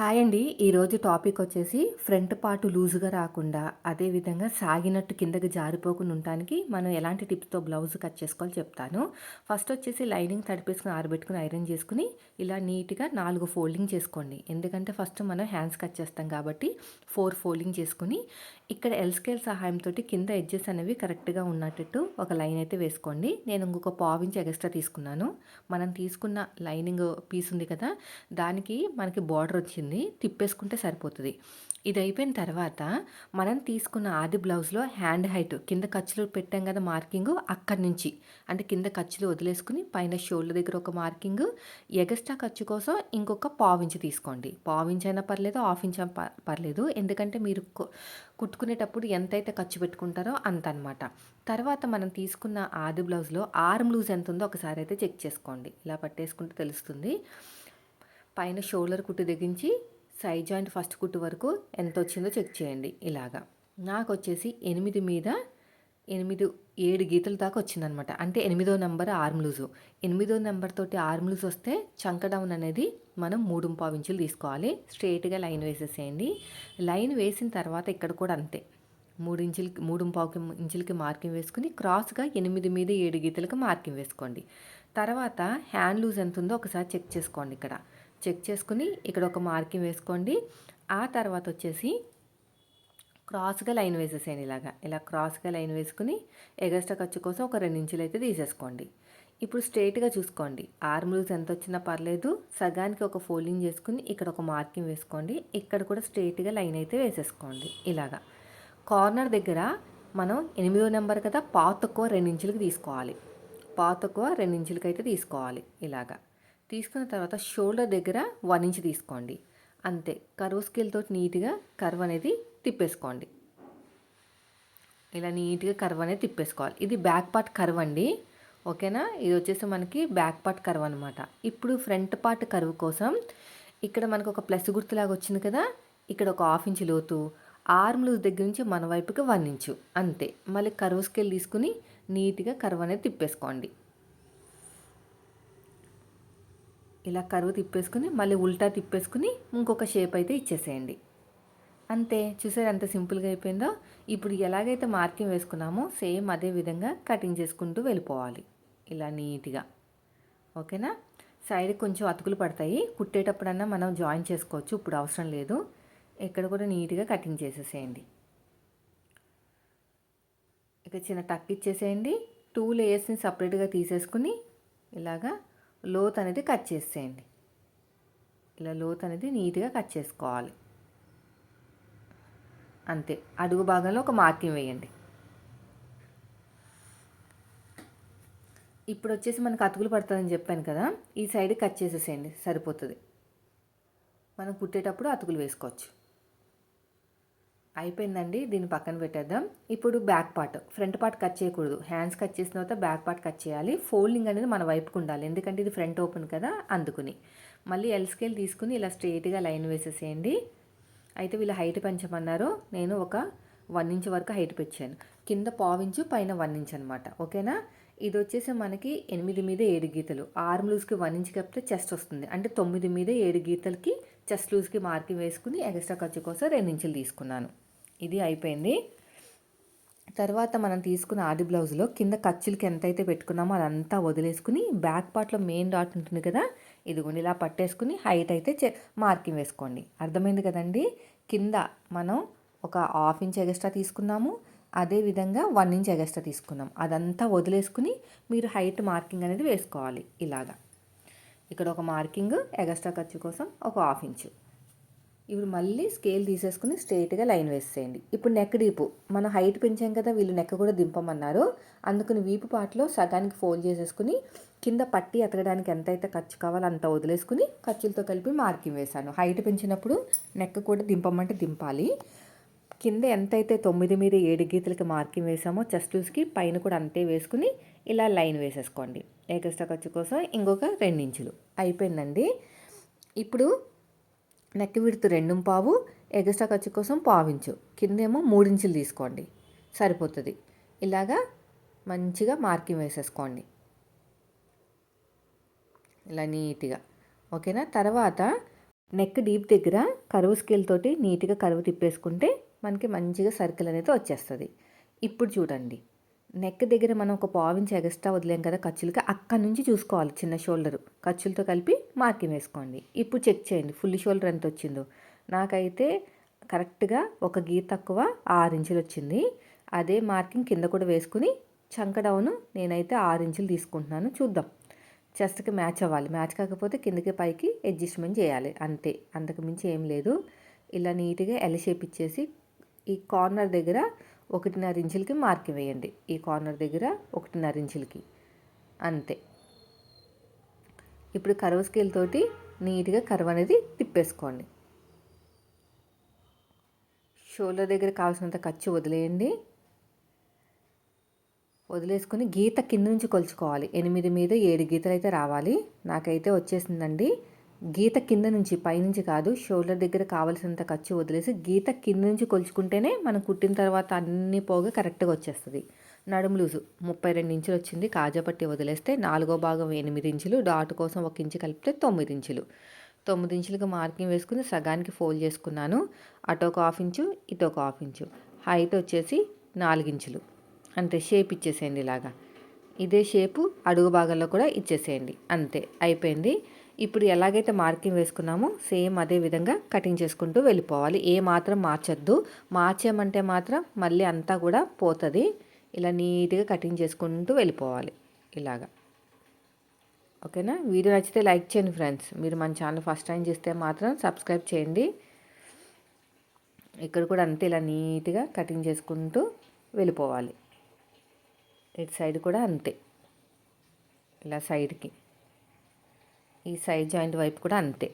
Hi అండి. ఈరోజు topic వచ్చేసి ఫ్రంట్ పార్ట్ లూజుగా రాకుండా అదేవిధంగా సాగినట్టు కిందకి జారిపోకుండా ఉండడానికి మనం ఎలాంటి టిప్స్తో బ్లౌజ్ కట్ చేసుకోవాలో చెప్తాను. ఫస్ట్ వచ్చేసి లైనింగ్ తడిపేసుకుని ఆరబెట్టుకుని ఐరన్ చేసుకుని ఇలా నీట్గా నాలుగు ఫోల్డింగ్ చేసుకోండి. ఎందుకంటే ఫస్ట్ మనం హ్యాండ్స్ కట్ చేస్తాం కాబట్టి ఫోర్ ఫోల్డింగ్ చేసుకుని ఇక్కడ ఎల్ స్కేల్ సహాయంతో కింద ఎడ్జెస్ అనేవి కరెక్ట్గా ఉన్నట్టు ఒక లైన్ అయితే వేసుకోండి. నేను ఇంకొక పావు ఇంచ్ ఎక్స్ట్రా తీసుకున్నాను. మనం తీసుకున్న లైనింగ్ పీస్ ఉంది కదా దానికి మనకి బార్డర్ వచ్చింది. తిప్పేసుకుంటే సరిపోతుంది. ఇది అయిపోయిన తర్వాత మనం తీసుకున్న ఆది బ్లౌజ్లో హ్యాండ్ హైట్ కింద ఖర్చులు పెట్టాం కదా మార్కింగ్ అక్కడి నుంచి. అంటే కింద ఖర్చులు వదిలేసుకుని పైన షోల్డర్ దగ్గర ఒక మార్కింగ్ ఎగస్ట్రా ఖర్చు కోసం ఇంకొక పావించి తీసుకోండి. పావించి అయినా పర్లేదు హాఫ్ ఇంచ్ అయినా పర్లేదు. ఎందుకంటే మీరు కుట్టుకునేటప్పుడు ఎంతైతే ఖర్చు పెట్టుకుంటారో అంత అనమాట తర్వాత మనం తీసుకున్న ఆది బ్లౌజ్లో ఆర్మ్ లూజ్ ఎంత ఉందో ఒకసారి అయితే చెక్ చేసుకోండి. ఇలా పట్టేసుకుంటే తెలుస్తుంది. పైన షోల్డర్ కుట్టు దిగించి సైడ్ జాయింట్ ఫస్ట్ కుట్టు వరకు ఎంత వచ్చిందో చెక్ చేయండి ఇలాగా. నాకు వచ్చేసి ఎనిమిది మీద ఎనిమిది ఏడు గీతల దాకా వచ్చిందనమాట. అంటే ఎనిమిదో నెంబర్ ఆర్మ్ లూజు. ఎనిమిదో నెంబర్ తోటి ఆర్మ్ లూజ్ వస్తే చంక డౌన్ అనేది మనం మూడు ఇంచులు తీసుకోవాలి. స్ట్రైట్గా లైన్ వేసేసేయండి. లైన్ వేసిన తర్వాత ఇక్కడ కూడా అంతే. మూడు ఇంచులకి మూడు పావుకి ఇంచులకి మార్కింగ్ వేసుకుని క్రాస్గా ఎనిమిది మీద ఏడు గీతలకు మార్కింగ్ వేసుకోండి. తర్వాత హ్యాండ్ లూజ్ ఎంత ఉందో ఒకసారి చెక్ చేసుకోండి ఇక్కడ. చెక్ చేసుకుని ఇక్కడ ఒక మార్కింగ్ వేసుకోండి. ఆ తర్వాత వచ్చేసి క్రాస్గా లైన్ వేసేసేయండి ఇలాగా. ఇలా క్రాస్గా లైన్ వేసుకుని ఎగస్ట్రా ఖర్చు కోసం ఒక రెండు ఇంచులు అయితే తీసేసుకోండి. ఇప్పుడు స్ట్రైట్గా చూసుకోండి. ఆర్మ్ లూజ్ ఎంత వచ్చినా పర్లేదు. సగానికి ఒక ఫోల్డింగ్ చేసుకుని ఇక్కడ ఒక మార్కింగ్ వేసుకోండి. ఇక్కడ కూడా స్ట్రైట్గా లైన్ అయితే వేసేసుకోండి. ఇలాగా. కార్నర్ దగ్గర మనం ఎనిమిదో నెంబర్ కదా పావు తక్కువ రెండించులకి తీసుకోవాలి. పాతక్కువ రెండు రెండించులకి అయితే తీసుకోవాలి. ఇలాగా. తీసుకున్న తర్వాత షోల్డర్ దగ్గర వన్ ఇంచ్ తీసుకోండి. అంతే. కర్వ్ స్కేల్తో నీట్గా కర్వ్ అనేది తిప్పేసుకోండి. ఇలా నీట్గా కర్వ్ అనేది తిప్పేసుకోవాలి. ఇది బ్యాక్ పార్ట్ కర్వ్ అండి. ఓకేనా? ఇది వచ్చేసి మనకి బ్యాక్ పార్ట్ కర్వ్ అనమాట ఇప్పుడు ఫ్రంట్ పార్ట్ కర్వ్ కోసం ఇక్కడ మనకు ఒక ప్లస్ గుర్తులాగా వచ్చింది కదా? ఇక్కడ ఒక హాఫ్ ఇంచ్ లోతు ఆర్మ్ లూజ్ దగ్గర నుంచి మన వైపుకి వన్ ఇంచు. అంతే. మళ్ళీ కర్వ్ స్కేల్ తీసుకుని నీట్గా కర్వ్ అనేది తిప్పేసుకోండి. ఇలా కరువు తిప్పేసుకుని మళ్ళీ ఉల్టా తిప్పేసుకుని ఇంకొక షేప్ అయితే ఇచ్చేసేయండి. అంతే చూసారు ఎంత సింపుల్గా అయిపోయిందో? ఇప్పుడు ఎలాగైతే మార్కింగ్ వేసుకున్నామో సేమ్ అదే విధంగా కటింగ్ చేసుకుంటూ వెళ్ళిపోవాలి. ఇలా నీట్గా. ఓకేనా? సైడ్ కొంచెం అతుకులు పడతాయి. కుట్టేటప్పుడన్నా మనం జాయిన్ చేసుకోవచ్చు ఇప్పుడు అవసరం లేదు. ఇక్కడ కూడా నీట్గా కటింగ్ చేసేసేయండి. ఇక చిన్న టక్ ఇచ్చేసేయండి. టూ లేయర్స్ని సపరేట్గా తీసేసుకుని ఇలాగా లోత్ అనేది కట్ చేసేయండి. ఇలా లోత్ అనేది నీట్గా కట్ చేసుకోవాలి. అంతే. అడుగు భాగంలో ఒక మార్కింగ్ వేయండి. ఇప్పుడు వచ్చేసి మనకు అతుకులు పడుతుందని చెప్పాను కదా ఈ సైడ్ కట్ చేసేసేయండి. సరిపోతుంది. మనం కుట్టేటప్పుడు అతుకులు వేసుకోవచ్చు. అయిపోయిందండి దీన్ని పక్కన పెట్టేద్దాం. ఇప్పుడు back part front part cut చేయకూడదు. హ్యాండ్స్ కట్ చేసిన తర్వాత బ్యాక్ పార్ట్ కట్ చేయాలి. ఫోల్డింగ్ అనేది మన వైపుకు ఉండాలి. ఎందుకంటే ఇది ఫ్రంట్ ఓపెన్ కదా అందుకుని. మళ్ళీ ఎల్ స్కేల్ తీసుకుని ఇలా స్ట్రెయిట్గా లైన్ వేసేసేయండి. అయితే వీళ్ళు హైట్ పెంచమన్నారు. నేను ఒక వన్ ఇంచ్ వరకు హైట్ పెంచాను. కింద పావించు పైన వన్ ఇంచ్ అనమాట ఓకేనా? ఇది వచ్చేసి మనకి ఎనిమిది మీద ఏడు గీతలు. ఆర్మ్ లూజ్కి వన్ ఇంచ్ కప్పితే చెస్ట్ వస్తుంది. అంటే తొమ్మిది మీద ఏడు గీతలకి చెస్ట్ లూజ్కి మార్కింగ్ వేసుకుని ఎక్స్ట్రా ఖర్చు కోసం రెండు ఇంచులు తీసుకున్నాను. ఇది అయిపోయింది. తర్వాత మనం తీసుకున్న ఆది బ్లౌజ్లో కింద ఖర్చులకి ఎంతైతే పెట్టుకున్నామో అదంతా వదిలేసుకుని బ్యాక్ పార్ట్లో మెయిన్ డాట్ ఉంటుంది కదా ఇదిగోండి ఇలా పట్టేసుకుని హైట్ అయితే మార్కింగ్ వేసుకోండి. అర్థమైంది కదండి? కింద మనం ఒక హాఫ్ ఇంచ్ ఎగస్ట్రా తీసుకున్నాము అదేవిధంగా వన్ ఇంచ్ ఎగస్ట్రా తీసుకున్నాం. అదంతా వదిలేసుకుని మీరు హైట్ మార్కింగ్ అనేది వేసుకోవాలి ఇలాగా. ఇక్కడ ఒక మార్కింగ్ ఎగస్ట్రా ఖర్చు కోసం ఒక హాఫ్ ఇంచు. ఇప్పుడు మళ్ళీ స్కేల్ తీసేసుకుని స్ట్రైట్గా లైన్ వేసేయండి. ఇప్పుడు నెక్ డీపు. మనం హైట్ పెంచాం కదా వీళ్ళు నెక్ కూడా దింపమన్నారు. అందుకని వీపు పాటలో సగానికి ఫోల్డ్ చేసేసుకుని కింద పట్టి ఎతకడానికి ఎంతైతే ఖర్చు కావాలో అంత వదిలేసుకుని ఖర్చులతో కలిపి మార్కింగ్ వేశాను. హైట్ పెంచినప్పుడు నెక్ కూడా దింపమంటే దింపాలి. కింద ఎంతైతే తొమ్మిది మీద ఏడు గీతలకి మార్కింగ్ వేసామో చెస్ట్ లూస్కి పైన కూడా అంతే వేసుకుని ఇలా లైన్ వేసేసుకోండి. ఏకస్ట్రా ఖర్చు కోసం ఇంకొక రెండించులు. అయిపోయిందండి. ఇప్పుడు నెక్ విడుతు రెండు పావు ఎగస్ట్రా ఖర్చు కోసం పావించు. కిందేమో మూడించులు తీసుకోండి. సరిపోతుంది. ఇలాగా మంచిగా మార్కింగ్ వేసేసుకోండి. ఇలా నీట్గా. ఓకేనా? తర్వాత నెక్ డీప్ దగ్గర కరువు స్కేల్ తోటి నీట్గా కరువు తిప్పేసుకుంటే మనకి మంచిగా సర్కిల్ అనేది వచ్చేస్తుంది. ఇప్పుడు చూడండి. నెక్ దగ్గర మనం ఒక పావించి ఎగస్ట్రా వదిలేం కదా ఖర్చులకి అక్కడి నుంచి చూసుకోవాలి చిన్న షోల్డర్. ఖర్చులతో కలిపి మార్కింగ్ వేసుకోండి. ఇప్పుడు చెక్ చేయండి ఫుల్ షోల్డర్ ఎంత వచ్చిందో. నాకైతే కరెక్ట్గా ఒక గీ తక్కువ ఆరు ఇంచులు వచ్చింది. అదే మార్కింగ్ కింద కూడా వేసుకుని చంక డౌన్ నేనైతే ఆరు ఇంచులు తీసుకుంటున్నాను. చూద్దాం. చెస్ట్కి మ్యాచ్ అవ్వాలి. మ్యాచ్ కాకపోతే కిందకి పైకి అడ్జస్ట్మెంట్ చేయాలి. అంతే. అంతకుమించి ఏం లేదు. ఇలా నీట్గా ఎల్ షేప్ ఇచ్చేసి ఈ కార్నర్ దగ్గర ఒకటిన్నర ఇంచులకి మార్కింగ్ వేయండి. ఈ కార్నర్ దగ్గర ఒకటిన్నర ఇంచులకి. అంతే. ఇప్పుడు కర్వ్ స్కేల్ తోటి నీట్గా కర్వ్ అనేది తిప్పేసుకోండి. షోల్డర్ దగ్గర కావాల్సినంత ఖర్చు వదిలేయండి. వదిలేసుకొని గీత కింద నుంచి కొలుచుకోవాలి. ఎనిమిది మీద ఏడు గీతలు అయితే రావాలి. నాకైతే వచ్చేసిందండి. గీత కింద నుంచి పైనుంచి కాదు షోల్డర్ దగ్గర కావలసినంత ఖర్చు వదిలేసి గీత కింద నుంచి కొలుచుకుంటేనే మనం కుట్టిన తర్వాత అన్ని పోగ కరెక్ట్గా వచ్చేస్తుంది. నడుము లూజు. ముప్పై రెండు ఇంచులు వచ్చింది. కాజాపట్టి వదిలేస్తే నాలుగో భాగం ఎనిమిది ఇంచులు డాట్ కోసం ఒక ఇంచు కలిపితే తొమ్మిది ఇంచులు. తొమ్మిది ఇంచులకు మార్కింగ్ వేసుకుని సగానికి ఫోల్డ్ చేసుకున్నాను. అటు ఒక హాఫ్ ఇంచు ఇటు ఒక హాఫ్ ఇంచు. హైట్ వచ్చేసి నాలుగించులు అంతే షేప్ ఇచ్చేసేయండి ఇలాగా. ఇదే షేపు అడుగు భాగంలో కూడా ఇచ్చేసేయండి. అంతే అయిపోయింది. ఇప్పుడు ఎలాగైతే మార్కింగ్ వేసుకున్నామో సేమ్ అదే విధంగా కటింగ్ చేసుకుంటూ వెళ్ళిపోవాలి. ఏ మాత్రం మార్చొద్దు. మార్చామంటే మాత్రం మళ్ళీ అంతా కూడా పోతుంది. ఇలా నీట్గా కటింగ్ చేసుకుంటూ వెళ్ళిపోవాలి. ఇలాగా. ఓకేనా? వీడియో నచ్చితే లైక్ చేయండి ఫ్రెండ్స్. మీరు మన ఛానల్ ఫస్ట్ టైం చేస్తే మాత్రం సబ్స్క్రైబ్ చేయండి. ఇక్కడ కూడా అంతే ఇలా నీట్గా కటింగ్ చేసుకుంటూ వెళ్ళిపోవాలి. ఇటు సైడ్ కూడా అంతే. ఇలా సైడ్కి. ఈ సైడ్ జాయింట్ వైపు కూడా అంతే.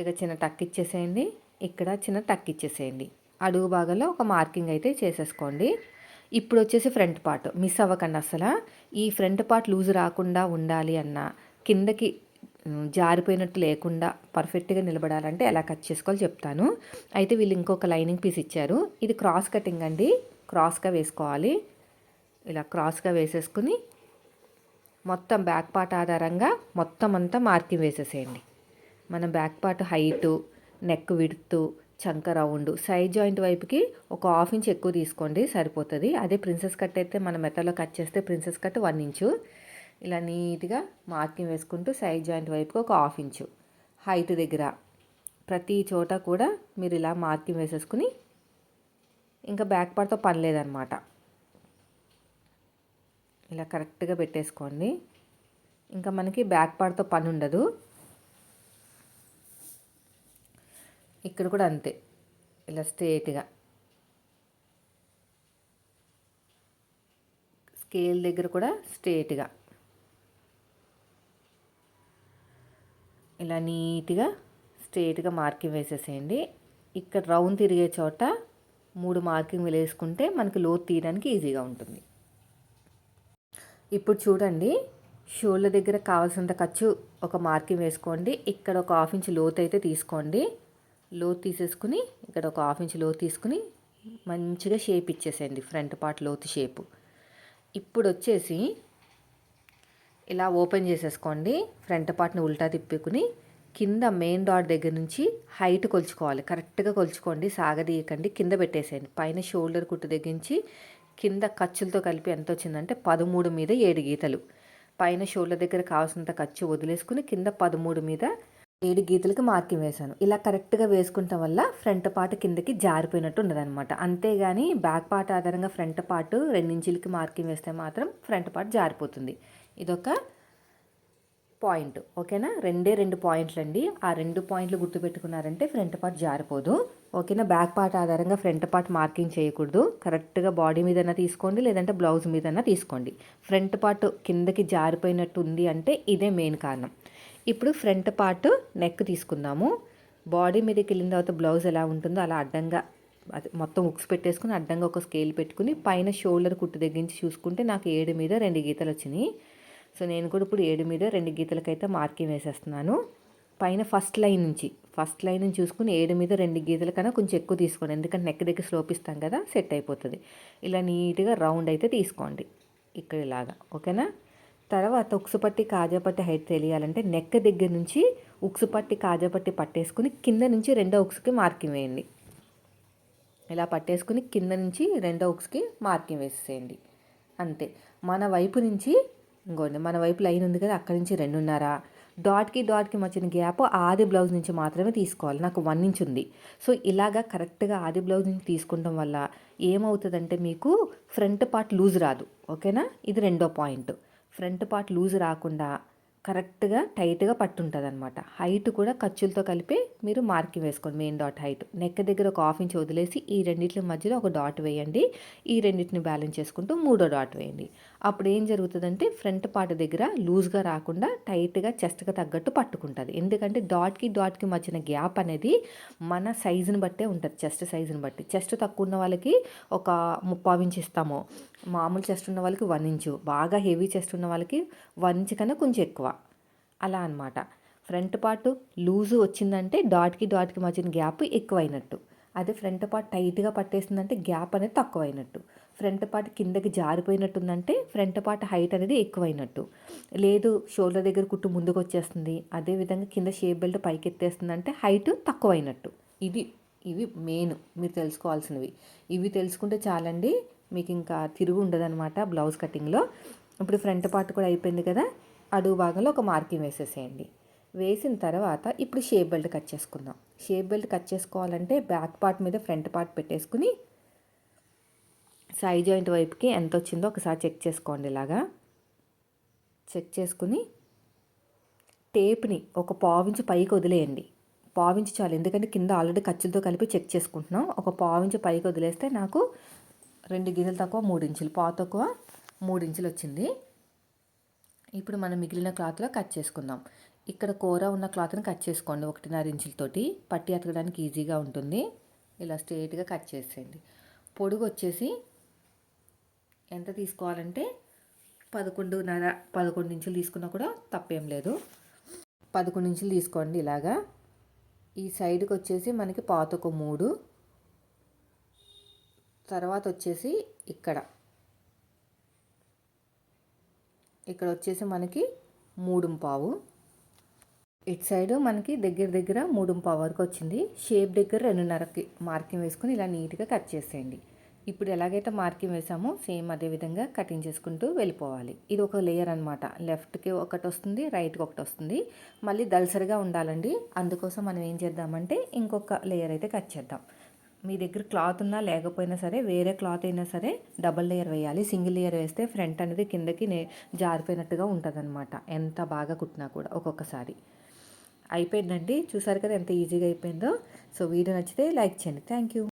ఇక చిన్న టక్ ఇచ్చేసేయండి. ఇక్కడ చిన్న టక్ ఇచ్చేసేయండి. అడుగు భాగంలో ఒక మార్కింగ్ అయితే చేసేసుకోండి. ఇప్పుడు వచ్చేసి ఫ్రంట్ పార్ట్. మిస్ అవ్వకండి అసలు. ఈ ఫ్రంట్ పార్ట్ లూజ్ రాకుండా ఉండాలి అన్న కిందకి జారిపోయినట్టు లేకుండా పర్ఫెక్ట్గా నిలబడాలంటే ఎలా కట్ చేసుకోవాలో చెప్తాను. అయితే వీళ్ళు ఇంకొక లైనింగ్ పీస్ ఇచ్చారు. ఇది క్రాస్ కటింగ్ అండి. క్రాస్గా వేసుకోవాలి. ఇలా క్రాస్గా వేసేసుకుని మొత్తం బ్యాక్ పార్ట్ ఆధారంగా మొత్తం అంతా మార్కింగ్ వేసేసేయండి. మన బ్యాక్ పార్ట్ హైటు నెక్ విడుతు చంక రౌండ్ సైడ్ జాయింట్ వైపుకి ఒక హాఫ్ ఇంచ్ ఎక్కువ తీసుకోండి సరిపోతుంది. అదే ప్రిన్సెస్ కట్ అయితే మన మెత్తలో కట్ చేస్తే ప్రిన్సెస్ కట్ వన్ ఇంచు. ఇలా నీట్గా మార్కింగ్ వేసుకుంటూ సైడ్ జాయింట్ వైపుకి ఒక హాఫ్ ఇంచు. హైట్ దగ్గర ప్రతి చోట కూడా మీరు ఇలా మార్కింగ్ వేసేసుకుని ఇంకా బ్యాక్ పార్ట్తో పని లేదనమాట. ఇలా కరెక్ట్గా పెట్టేసుకోండి. ఇంకా మనకి బ్యాక్ పార్ట్తో పని ఉండదు. ఇక్కడ కూడా అంతే. ఇలా స్ట్రేట్గా. స్కేల్ దగ్గర కూడా స్ట్రేట్గా. ఇలా నీట్గా స్ట్రేట్గా మార్కింగ్ వేసేసేయండి. ఇక్కడ రౌండ్ తిరిగే చోట మూడు మార్కింగ్ వేసుకుంటే మనకి లోతు తీయడానికి ఈజీగా ఉంటుంది. ఇప్పుడు చూడండి షోల్డర్ దగ్గర కావాల్సినంత ఖర్చు ఒక మార్కింగ్ వేసుకోండి. ఇక్కడ ఒక హాఫ్ ఇంచ్ లోతు అయితే తీసుకోండి. లోతు తీసేసుకుని ఇక్కడ ఒక హాఫ్ ఇంచ్ లోతు తీసుకుని మంచిగా షేప్ ఇచ్చేసేయండి ఫ్రంట్ పార్ట్ లోతు షేపు. ఇప్పుడు వచ్చేసి ఇలా ఓపెన్ చేసేసుకోండి. ఫ్రంట్ పార్ట్ని ఉల్టా తిప్పుకుని కింద మెయిన్ డాట్ దగ్గర నుంచి హైట్ కొలుచుకోవాలి. కరెక్ట్గా కొలుచుకోండి సాగదీయకండి కింద పెట్టేసేయండి. పైన షోల్డర్ కుట్టు దగ్గర నుంచి కింద ఖర్చులతో కలిపి ఎంత వచ్చిందంటే పదమూడు మీద ఏడు గీతలు. పైన షోళ్ళ దగ్గర కావాల్సినంత ఖర్చు వదిలేసుకుని కింద పదమూడు మీద ఏడు గీతలకి మార్కింగ్ వేశాను. ఇలా కరెక్ట్గా వేసుకుంటాం వల్ల ఫ్రంట్ పార్ట్ కిందకి జారిపోయినట్టు ఉండదన్నమాట. అంతేగాని బ్యాక్ పార్ట్ ఆధారంగా ఫ్రంట్ పార్ట్ రెండించులకి మార్కింగ్ వేస్తే మాత్రం ఫ్రంట్ పార్ట్ జారిపోతుంది. ఇదొక పాయింట్ ఓకేనా? రెండే రెండు పాయింట్లు అండి ఆ రెండు పాయింట్లు గుర్తుపెట్టుకున్నారంటే ఫ్రంట్ పార్ట్ జారిపోదు ఓకేనా? బ్యాక్ పార్ట్ ఆధారంగా ఫ్రంట్ పార్ట్ మార్కింగ్ చేయకూడదు. కరెక్ట్గా బాడీ మీదన్నా తీసుకోండి లేదంటే బ్లౌజ్ మీదన్నా తీసుకోండి. ఫ్రంట్ పార్ట్ కిందకి జారిపోయినట్టు ఉంది అంటే ఇదే మెయిన్ కారణం. ఇప్పుడు ఫ్రంట్ పార్ట్ నెక్ తీసుకుందాము. బాడీ మీదకి వెళ్ళిన తర్వాత బ్లౌజ్ ఎలా ఉంటుందో అలా అడ్డంగా అది మొత్తం ఉక్స్ పెట్టేసుకుని అడ్డంగా ఒక స్కేల్ పెట్టుకుని పైన షోల్డర్ కుట్టు దగ్గరించి చూసుకుంటే నాకు ఏడు మీద రెండు గీతలు వచ్చినాయి. సో నేను కూడా ఇప్పుడు ఏడు మీద రెండు గీతలకైతే మార్కింగ్ వేసేస్తున్నాను. పైన ఫస్ట్ లైన్ నుంచి ఫస్ట్ లైన్ నుంచి చూసుకుని ఏడు మీద రెండు గీతల కన్నా కొంచెం ఎక్కువ తీసుకోండి. ఎందుకంటే నెక్ దగ్గర స్లోప్ ఇస్తాం కదా సెట్ అయిపోతుంది. ఇలా నీట్గా రౌండ్ అయితే తీసుకోండి. ఇక్కడ ఇలాగా ఓకేనా? తర్వాత ఉక్సుపట్టి కాజాపట్టి హైట్ తెలియాలంటే నెక్ దగ్గర నుంచి ఉక్సుపట్టి కాజాపట్టి పట్టేసుకుని కింద నుంచి రెండో ఉక్స్కి మార్కింగ్ వేయండి. ఇలా పట్టేసుకుని కింద నుంచి రెండో ఉక్స్కి మార్కింగ్ వేసేయండి అంతే. మన వైపు నుంచి ఇంకోండి మన వైపు లైన్ ఉంది కదా అక్కడి నుంచి రెండున్నర. డాట్కి డాట్కి మధ్యన గ్యాప్ ఆది బ్లౌజ్ నుంచి మాత్రమే తీసుకోవాలి. నాకు వన్ ఇంచ్ ఉంది. సో ఇలాగా కరెక్ట్గా ఆది బ్లౌజ్ నుంచి తీసుకుంటాం వల్ల ఏమవుతుందంటే మీకు ఫ్రంట్ పార్ట్ లూజ్ రాదు. ఓకేనా ఇది రెండో పాయింట్ ఫ్రంట్ పార్ట్ లూజ్ రాకుండా కరెక్ట్గా టైట్గా పట్టుంటుంది అనమాట హైట్ కూడా ఖర్చులతో కలిపి మీరు మార్కింగ్ వేసుకోండి మెయిన్ డాట్ హైట్. నెక్ దగ్గర ఒక హాఫ్ ఇంచ్ వదిలేసి ఈ రెండింటి మధ్యలో ఒక డాట్ వేయండి. ఈ రెండింటిని బ్యాలెన్స్ చేసుకుంటూ మూడో డాట్ వేయండి. అప్పుడు ఏం జరుగుతుందంటే ఫ్రంట్ పార్ట్ దగ్గర లూజ్గా రాకుండా టైట్గా చెస్ట్గా తగ్గట్టు పట్టుకుంటుంది. ఎందుకంటే డాట్కి డాట్కి మధ్యన గ్యాప్ అనేది మన సైజుని బట్టే ఉంటుంది. చెస్ట్ సైజుని బట్టి. చెస్ట్ తక్కువ ఉన్న వాళ్ళకి ఒక ముప్పావు ఇంచ్ ఇస్తాము. మామూలు చెస్ట్ ఉన్న వాళ్ళకి వన్ ఇంచు. బాగా హెవీ చెస్ట్ ఉన్న వాళ్ళకి వన్ ఇంచ్ కన్నా కొంచెం ఎక్కువ. అలా అనమాట ఫ్రంట్ పార్ట్ లూజు వచ్చిందంటే డాట్కి డాట్కి మధ్యన గ్యాప్ ఎక్కువైనట్టు. అదే ఫ్రంట్ పార్ట్ టైట్గా పట్టేసిందంటే గ్యాప్ అనేది తక్కువైనట్టు. ఫ్రంట్ పార్ట్ కిందకి జారిపోయినట్టుందంటే ఫ్రంట్ పార్ట్ హైట్ అనేది ఎక్కువైనట్టు. లేదు షోల్డర్ దగ్గర కుట్టు ముందుకు వచ్చేస్తుంది. అదేవిధంగా కింద షేప్ బెల్ట్ పైకి ఎత్తేస్తుందంటే హైట్ తక్కువైనట్టు. ఇది ఇవి మెయిన్. మీరు తెలుసుకోవాల్సినవి. ఇవి తెలుసుకుంటే చాలండి. మీకు ఇంకా తిరుగు ఉండదనమాట బ్లౌజ్ కటింగ్లో. ఇప్పుడు ఫ్రంట్ పార్ట్ కూడా అయిపోయింది కదా. అడుగు భాగంలో ఒక మార్కింగ్ వేసేసేయండి. వేసిన తర్వాత ఇప్పుడు షేప్ బెల్ట్ కట్ చేసుకుందాం. షేప్ బెల్ట్ కట్ చేసుకోవాలంటే బ్యాక్ పార్ట్ మీద ఫ్రంట్ పార్ట్ పెట్టేసుకుని సైడ్ జాయింట్ వైపుకి ఎంత వచ్చిందో ఒకసారి చెక్ చేసుకోండి ఇలాగా. చెక్ చేసుకుని టేప్ని ఒక పావించు పైకి వదిలేయండి. పావించు చాలు ఎందుకంటే కింద ఆల్రెడీ ఖర్చులతో కలిపి చెక్ చేసుకుంటున్నాం. ఒక పావించు పైకి వదిలేస్తే నాకు రెండు గిజలు తక్కువ మూడు ఇంచులు. పావు తక్కువ మూడు ఇంచులు వచ్చింది. ఇప్పుడు మనం మిగిలిన క్లాత్లో కట్ చేసుకుందాం. ఇక్కడ కూర ఉన్న క్లాత్ని కట్ చేసుకోండి ఒకటిన్నర ఇంచులతోటి. పట్టి అతకడానికి ఈజీగా ఉంటుంది. ఇలా స్ట్రేట్గా కట్ చేసేయండి. పొడుగు వచ్చేసి ఎంత తీసుకోవాలంటే పదకొండున్నర పదకొండు ఇంచులు తీసుకున్నా కూడా తప్పేం లేదు. పదకొండు ఇంచులు తీసుకోండి ఇలాగా. ఈ సైడ్కి వచ్చేసి మనకి పాతకు మూడు. తర్వాత వచ్చేసి ఇక్కడ. ఇక్కడ వచ్చేసి మనకి మూడుంపావు ఇటు సైడ్ మనకి దగ్గర దగ్గర మూడుంపావు వరకు వచ్చింది. షేప్ దగ్గర రెండున్నరకి మార్కింగ్ వేసుకొని ఇలా నీట్గా కట్ చేసేయండి. ఇప్పుడు ఎలాగైతే మార్కింగ్ వేసామో సేమ్ అదే విధంగా కటింగ్ చేసుకుంటూ వెళ్ళిపోవాలి. ఇది ఒక లేయర్ అనమాట లెఫ్ట్కి ఒకటి వస్తుంది రైట్కి ఒకటి వస్తుంది. మళ్ళీ దలసరిగా ఉండాలండి. అందుకోసం మనం ఏం చేద్దామంటే ఇంకొక లేయర్ అయితే కట్ చేద్దాం. మీ దగ్గర క్లాత్ ఉన్నా లేకపోయినా సరే వేరే క్లాత్ అయినా సరే డబల్ లేయర్ వేయాలి. సింగిల్ లేయర్ వేస్తే ఫ్రంట్ అనేది కిందకి నే జారిపోయినట్టుగా ఉంటుంది ఎంత బాగా కుట్టినా కూడా ఒక్కొక్కసారి. అయిపోయిందండి. చూసారు కదా ఎంత ఈజీగా అయిపోయిందో. సో వీడియో నచ్చితే లైక్ చేయండి. Thank you.